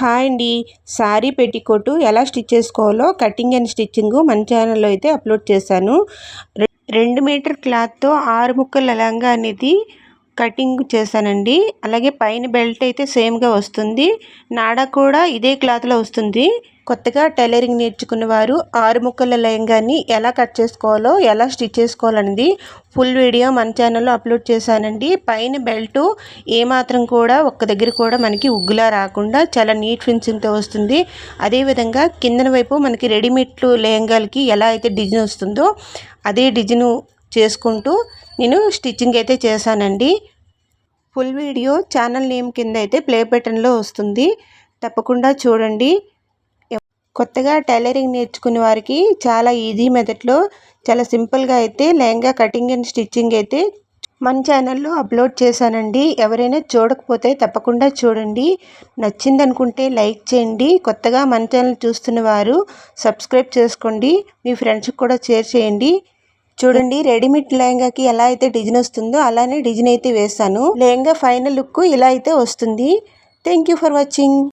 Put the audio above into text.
Hi అండి. శారీ పెట్టికోటు ఎలా stitch చేసుకోవాలో కటింగ్ అండ్ స్టిచ్చింగ్ మన ఛానల్లో అయితే అప్లోడ్ చేశాను. రెండు మీటర్ క్లాత్తో ఆరు ముక్కల లంగా అనేది కటింగ్ చేశానండి. అలాగే పైన బెల్ట్ అయితే సేమ్గా వస్తుంది. నాడ కూడా ఇదే క్లాత్లో వస్తుంది. కొత్తగా టైలరింగ్ నేర్చుకున్న వారు ఆరు ముక్కల లెహంగాని ఎలా కట్ చేసుకోవాలో ఎలా స్టిచ్ చేసుకోవాలనేది ఫుల్ వీడియో మన ఛానల్లో అప్లోడ్ చేశానండి. పైన బెల్ట్ ఏమాత్రం కూడా ఒక్క దగ్గర కూడా మనకి ఉగ్గులా రాకుండా చాలా నీట్ ఫినిషింగ్తో వస్తుంది. అదేవిధంగా కిందన వైపు మనకి రెడీమేడ్లు లెహంగాలకి ఎలా అయితే డిజైన్ వస్తుందో అదే డిజైను చేసుకుంటూ నేను స్టిచ్చింగ్ అయితే చేశానండి. ఫుల్ వీడియో ఛానల్ నేమ్ కింద అయితే ప్లే బటన్లో వస్తుంది. తప్పకుండా చూడండి. కొత్తగా టైలరింగ్ నేర్చుకునే వారికి చాలా ఈజీ మెథడ్లో చాలా సింపుల్గా అయితే లెహంగా కటింగ్ అండ్ స్టిచ్చింగ్ అయితే మన ఛానల్లో అప్లోడ్ చేశానండి. ఎవరైనా చూడకపోతే తప్పకుండా చూడండి. నచ్చింది అనుకుంటే లైక్ చేయండి. కొత్తగా మన ఛానల్ చూస్తున్న వారు సబ్స్క్రైబ్ చేసుకోండి. మీ ఫ్రెండ్స్కి కూడా షేర్ చేయండి. చూడండి రెడీమేడ్ లెహంగాకి ఎలా అయితే డిజైన్ వస్తుందో అలానే డిజైన్ అయితే వేస్తాను. లెహంగా ఫైనల్ లుక్ ఇలా అయితే వస్తుంది. Thank you for watching.